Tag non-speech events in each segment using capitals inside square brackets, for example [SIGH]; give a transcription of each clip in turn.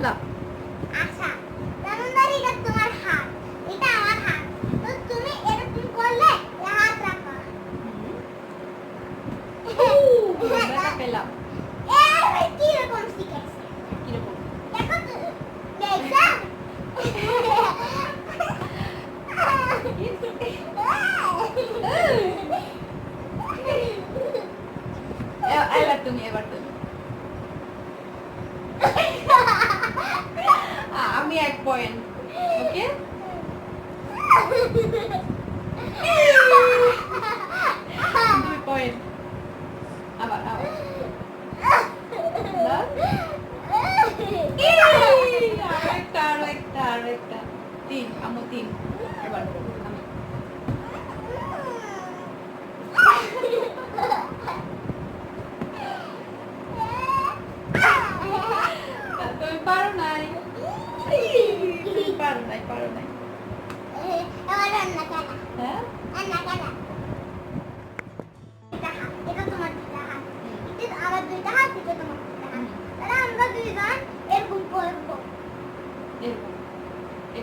ফেলা আচ্ছা তামিলনাড়ু এটা তোমার হাত। এটা আমার হাত। তো তুমি এরকম করলে হাত রাখো। ব্যথা [LAUGHS] পেলাম। এই কি রকম শিখেছে? কীরকম? দেখো তো দেখো। এবার তুমি এবার তুমি। Ha ha ha ha!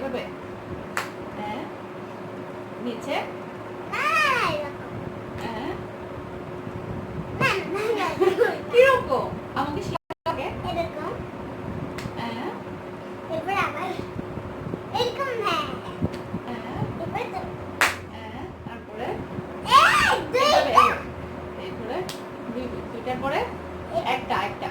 এভাবে হ্যাঁ? নিচে? হ্যাঁ কীরকম? আমাকে এরকম। হ্যাঁ? এরপর আবার এরকম হ্যাঁ। এরপর তারপরে? দুই দুইটার পরে? একটা একটা।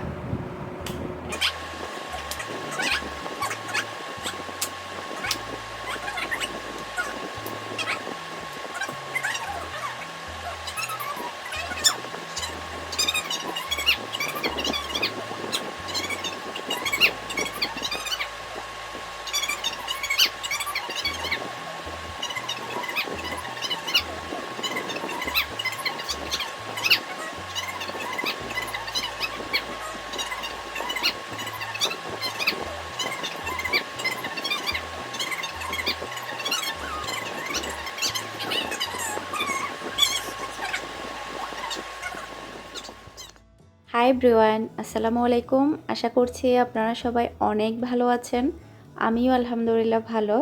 হাই ব্রিওয়ান আসসালামু আলাইকুম। আশা করছি আপনারা সবাই অনেক ভালো আছেন। আমিও আলহামদুলিল্লাহ ভালো।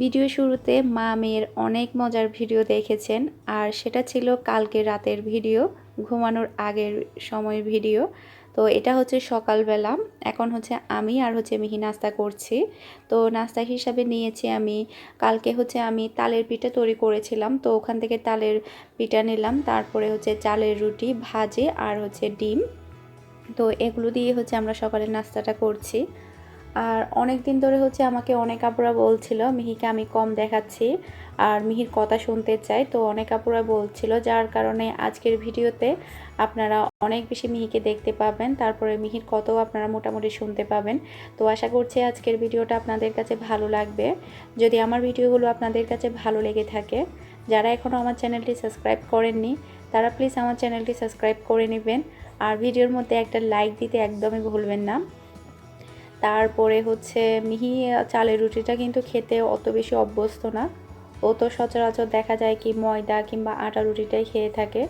ভিডিও শুরুতে মা মেয়ের অনেক মজার ভিডিও দেখেছেন আর সেটা ছিল কালকে রাতের ভিডিও, ঘুমানোর আগের সময়ের ভিডিও। তো এটা হচ্ছে সকালবেলা, এখন হচ্ছে আমি আর হচ্ছে মিহি নাস্তা করছি। তো নাস্তা হিসাবে নিয়েছি আমি, কালকে হচ্ছে আমি তালের পিঠা তৈরি করেছিলাম। তো ওখান থেকে তালের পিঠা নিলাম, তারপরে হচ্ছে চালের রুটি, ভাজে আর হচ্ছে ডিম। তো এগুলো দিয়ে হচ্ছে আমরা সকালে নাস্তাটা করছি। আর অনেক দিন ধরে হচ্ছে আমাকে অনেক আপুরা বলছিল, মিহিকে আমি কম দেখাচ্ছি। আর মিহির কথা শুনতে চাই তো অনেক আপুরা বলছিল, যার কারণে আজকের ভিডিওতে আপনারা অনেক বেশি মিহিকে দেখতে পাবেন। তারপরে মিহির কথাও আপনারা মোটামুটি শুনতে পাবেন। তো আশা করছি আজকের ভিডিওটা আপনাদের কাছে ভালো লাগবে। যদি আমার ভিডিওগুলো আপনাদের কাছে ভালো লেগে থাকে, যারা এখনও আমার চ্যানেলটি সাবস্ক্রাইব করেননি, তারা প্লিজ আমার চ্যানেলটি সাবস্ক্রাইব করে নেবেন। আর ভিডিওর মধ্যে একটা লাইক দিতে একদমই ভুলবেন না। তারপরে হচ্ছে মিহি চালের রুটিটা কিন্তু খেতে অত বেশি অভ্যস্ত না। ও তো সচরাচর দেখা যায় কি ময়দা কিংবা আটা রুটিটাই খেয়ে থাকে।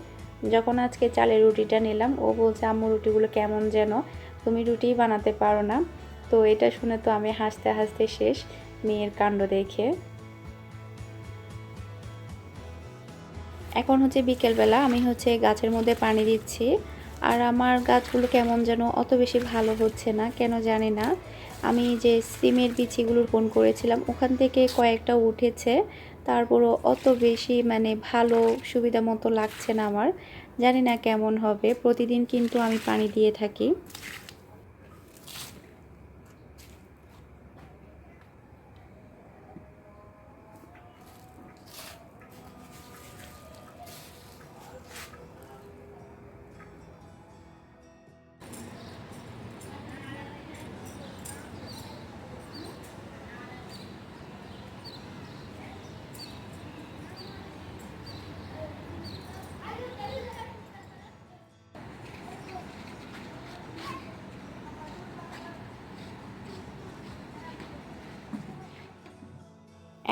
যখন আজকে চালের রুটিটা নিলাম, ও বলছে, আম্মু, রুটিগুলো কেমন যেন? তুমি রুটিই বানাতে পারো না। তো এটা শুনে তো আমি হাসতে হাসতে শেষ মেয়ের কাণ্ড দেখে। এখন হচ্ছে বিকেলবেলা আমি হচ্ছে গাছের মধ্যে পানি দিচ্ছি। আর আমার গাছগুলো কেমন যেন অত বেশি ভালো হচ্ছে না, কেন জানি না। আমি যে সিমের বিচিগুলো রোপণ করেছিলাম, ওখান থেকে কয়েকটা উঠেছে। তারপরও অত বেশি মানে ভালো সুবিধা মতো লাগছে না আমার। জানি না কেমন হবে, প্রতিদিন কিন্তু আমি পানি দিয়ে থাকি।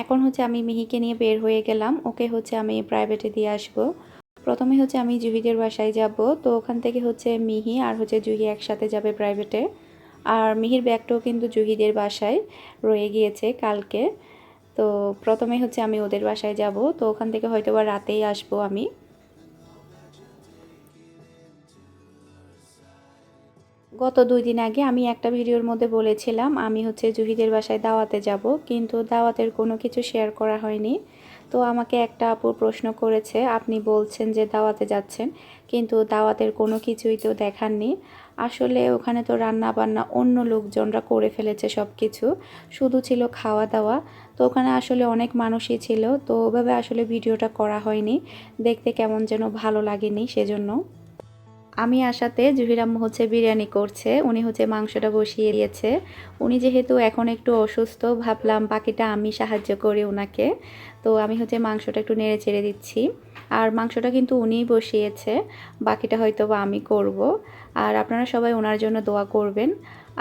এখন হচ্ছে আমি মিহিকে নিয়ে বের হয়ে গেলাম। ওকে হচ্ছে আমি প্রাইভেটে দিয়ে আসব। প্রথমে হচ্ছে আমি জুহিদের বাসায় যাব। তো ওখান থেকে হচ্ছে মিহি আর হচ্ছে জুহি একসাথে যাবে প্রাইভেটে আর মিহির ব্যাগটাও কিন্তু জুহিদের বাসায় রয়ে গিয়েছে কালকে। তো প্রথমে হচ্ছে আমি ওদের বাসায় যাব। তো ওখান থেকে হয়তো বা রাতেই আসব আমি। গত দুই দিন আগে আমি একটা ভিডিওর মধ্যে বলেছিলাম, আমি হচ্ছে জুহিদের বাসায় দাওয়াতে যাব, কিন্তু দাওয়াতের কোনো কিছু শেয়ার করা হয়নি। তো আমাকে একটা আপু প্রশ্ন করেছে, আপনি বলছেন যে দাওয়াতে যাচ্ছেন, কিন্তু দাওয়াতের কোনো কিছুই তো দেখাননি। আসলে ওখানে তো রান্না বান্না অন্য লোকজনরা করে ফেলেছে সব কিছু শুধু ছিল খাওয়া দাওয়া তো ওখানে আসলে অনেক মানুষই ছিল, তো ওভাবে আসলে ভিডিওটা করা হয়নি। দেখতে কেমন যেন ভালো লাগেনি সেজন্য। আমি আসাতে জুহির আম্মু হচ্ছে বিরিয়ানি করছে, উনি হচ্ছে মাংসটা বসিয়ে দিয়েছে। উনি যেহেতু এখন একটু অসুস্থ, ভাবলাম বাকিটা আমি সাহায্য করি ওনাকে তো আমি হচ্ছে মাংসটা একটু নেড়ে চেড়ে দিচ্ছি। আর মাংসটা কিন্তু উনিই বসিয়েছে, বাকিটা হয়তো বা আমি করব। আর আপনারা সবাই ওনার জন্য দোয়া করবেন।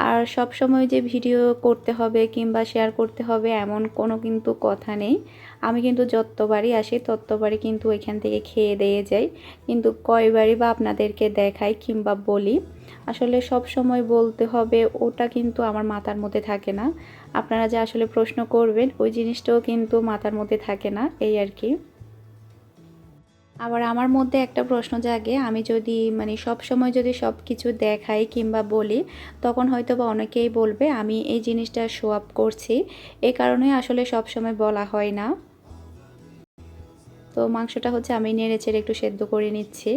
আর সব সময় যে ভিডিও করতে হবে কিংবা শেয়ার করতে হবে, এমন কোনো কিন্তু কথা নেই। আমি কিন্তু যতবারই আসি, ততবারই কিন্তু এখান থেকে খেয়ে দিয়ে যাই। কিন্তু কয়বারই বা আপনাদেরকে দেখাই কিংবা বলি, আসলে সব সময় বলতে হবে, ওটা কিন্তু আমার মাথার মধ্যে থাকে না। আপনারা যে আসলে প্রশ্ন করবেন, ওই জিনিসটাও কিন্তু মাথার মধ্যে থাকে না, এই আর কি। আবার আমার মধ্যে একটা প্রশ্ন জাগে, আমি যদি মানে সব সময় যদি সব কিছু দেখাই কিংবা বলি, তখন হয়তো বা অনেকেই বলবে, আমি এই জিনিসটা শো আপ করছি। এই কারণে আসলে সব সময় বলা হয় না। তো মাংসটা হচ্ছে আমি নেড়ে চেড়ে একটু সেদ্ধ করে নিচ্ছি।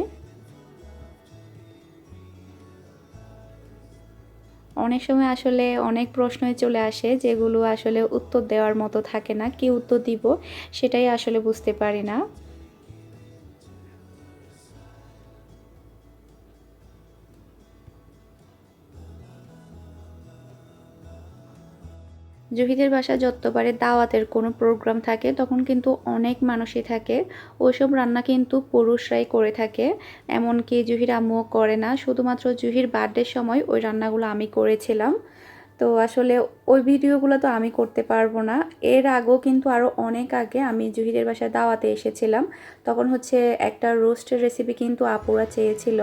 অনেক সময় আসলে অনেক প্রশ্নই চলে আসে যেগুলো আসলে উত্তর দেওয়ার মতো থাকে না, কি উত্তর দিব সেটাই আসলে বুঝতে পারি না। জহিদের বাসা যতবারে দাওয়াতের কোনো প্রোগ্রাম থাকে, তখন কিন্তু অনেক মানুষই থাকে। ওইসব রান্না কিন্তু পুরুষরাই করে থাকে। এমনকি জুহির আম্মুও করে না। শুধুমাত্র জুহির বার্থডের সময় ওই রান্নাগুলো আমি করেছিলাম। তো আসলে ওই ভিডিওগুলো তো আমি করতে পারব না। এর আগেও কিন্তু আরও অনেক আগে আমি জুহিদের বাসায় দাওয়াতে এসেছিলাম। তখন হচ্ছে একটা রোস্টের রেসিপি কিন্তু আপুরা চেয়েছিল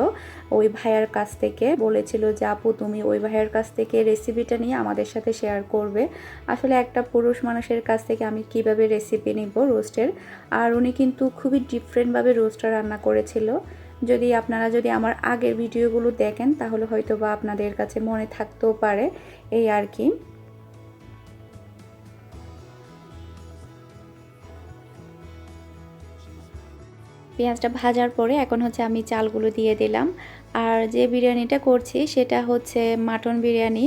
ওই ভাইয়ার কাছ থেকে। বলেছিল যে, আপু, তুমি ওই ভাইয়ার কাছ থেকে রেসিপিটা নিয়ে আমাদের সাথে শেয়ার করবে। আসলে একটা পুরুষ মানুষের কাছ থেকে আমি কীভাবে রেসিপি নিব রোস্টের আর উনি কিন্তু খুবই ডিফারেন্টভাবে রোস্টটা রান্না করেছিল। যদি আপনারা যদি আমার আগের ভিডিওগুলো দেখেন, তাহলে হয়তো বা আপনাদের কাছে মনে থাকতেও পারে এই আর কি। পেঁয়াজটা ভাজার পরে এখন হচ্ছে আমি চালগুলো দিয়ে দিলাম। আর যে বিরিয়ানিটা করছি, সেটা হচ্ছে মাটন বিরিয়ানি।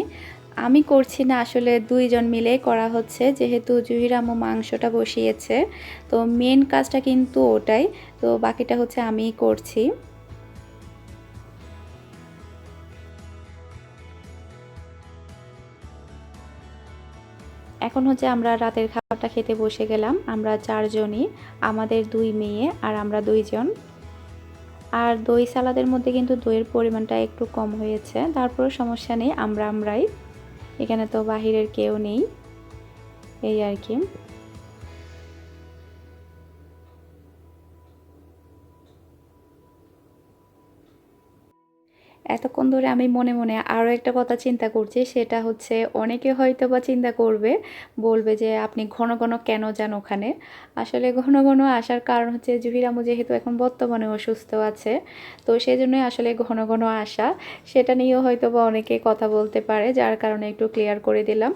আমি করছি না, আসলে দুইজন মিলেই করা হচ্ছে, যেহেতু জুহিরামু মাংসটা বসিয়েছে। তো মেন কাজটা কিন্তু ওটাই তো বাকিটা হচ্ছে আমিই করছি। এখন হচ্ছে আমরা রাতের খাবারটা খেতে বসে গেলাম। আমরা চারজনই, আমাদের দুই মেয়ে আর আমরা দুইজন। আর দই সালাদের মধ্যে কিন্তু দইয়ের পরিমাণটা একটু কম হয়েছে। তারপরে সমস্যা নেই আমরা আমরাই এখানে তো বাহিরের কেউ নেই। এই আর কি। এতক্ষণ ধরে আমি মনে মনে আরও একটা কথা চিন্তা করছি, সেটা হচ্ছে অনেকে হয়তো বা চিন্তা করবে, বলবে যে আপনি ঘন ঘন কেন যান ওখানে? আসলে ঘন ঘন আসার কারণ হচ্ছে জুহিরামু যেহেতু এখন বর্তমানে অসুস্থ আছে, তো সেই জন্যই আসলে ঘন ঘন আসা। সেটা নিয়েও হয়তো বা অনেকে কথা বলতে পারে, যার কারণে একটু ক্লিয়ার করে দিলাম।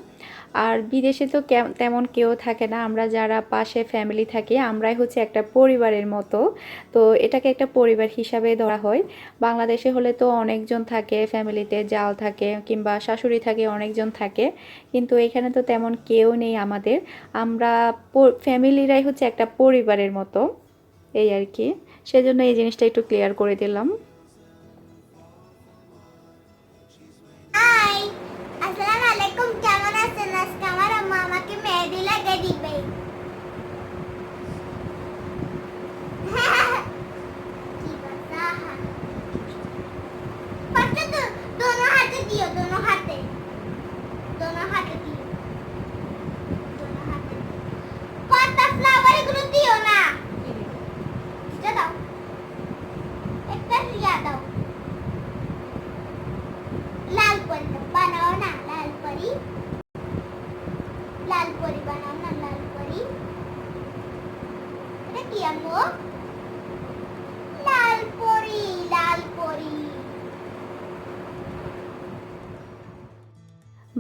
আর বিদেশে তো তেমন কেউ থাকে না, আমরা যারা পাশে ফ্যামিলি থাকি, আমরাই হচ্ছে একটা পরিবারের মতো। তো এটাকে একটা পরিবার হিসাবে ধরা হয়। বাংলাদেশে হলে তো অনেকজন থাকে, ফ্যামিলিতে জাল থাকে কিংবা শাশুড়ি থাকে, অনেকজন থাকে। কিন্তু এখানে তো তেমন কেউ নেই আমাদের। আমরা ফ্যামিলিরাই হচ্ছে একটা পরিবারের মতো। এই আর কি। সেজন্য এই জিনিসটা একটু ক্লিয়ার করে দিলাম।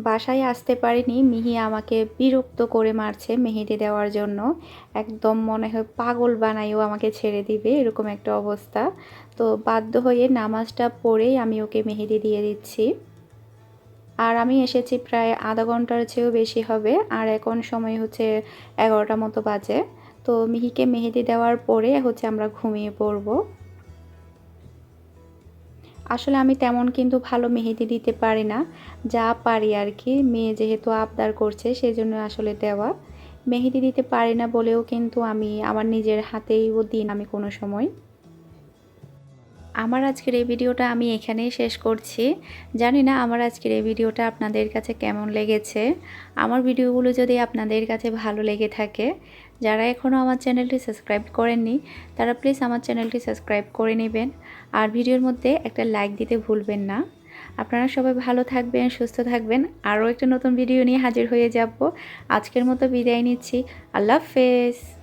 বাসায় আসতে পারিনি। মিহি আমাকে বিরক্ত করে মারছে মেহেদি দেওয়ার জন্য। একদম মনে হয় পাগল বানাইও আমাকে ছেড়ে দিবে, এরকম একটা অবস্থা। তো বাধ্য হয়ে নামাজটা পড়েই আমি ওকে মেহেদি দিয়ে দিচ্ছি। আর আমি এসেছি প্রায় আধা ঘণ্টার চেয়েও বেশি হবে, আর এখন সময় হচ্ছে এগারোটা মতো বাজে। তো মিহিকে মেহেদি দেওয়ার পরে হচ্ছে আমরা ঘুমিয়ে পড়ব। আসলে আমি তেমন কিন্তু ভালো মেহেদি দিতে পারি না। যা পারি আর কি মেয়ে যেহেতু আবদার করছে, সেজন্য আসলে দেওয়া। মেহেদি দিতে পারি না বলেও কিন্তু আমি আমার নিজের হাতেইও দিন আমি কোনো সময়। আমার আজকের এই ভিডিওটা আমি এখানেই শেষ করছি। জানি না আমার আজকের এই ভিডিওটা আপনাদের কাছে কেমন লেগেছে। আমার ভিডিওগুলো যদি আপনাদের কাছে ভালো লেগে থাকে, যারা এখনও আমার চ্যানেলটি সাবস্ক্রাইব করেননি, তারা প্লিজ আমার চ্যানেলটি সাবস্ক্রাইব করে নেবেন। আর ভিডিওর মধ্যে একটা লাইক দিতে ভুলবেন না। আপনারা সবাই ভালো থাকবেন, সুস্থ থাকবেন। আরও একটা নতুন ভিডিও নিয়ে হাজির হয়ে যাব। আজকের মতো বিদায় নিচ্ছি। আল্লাহ হাফেজ।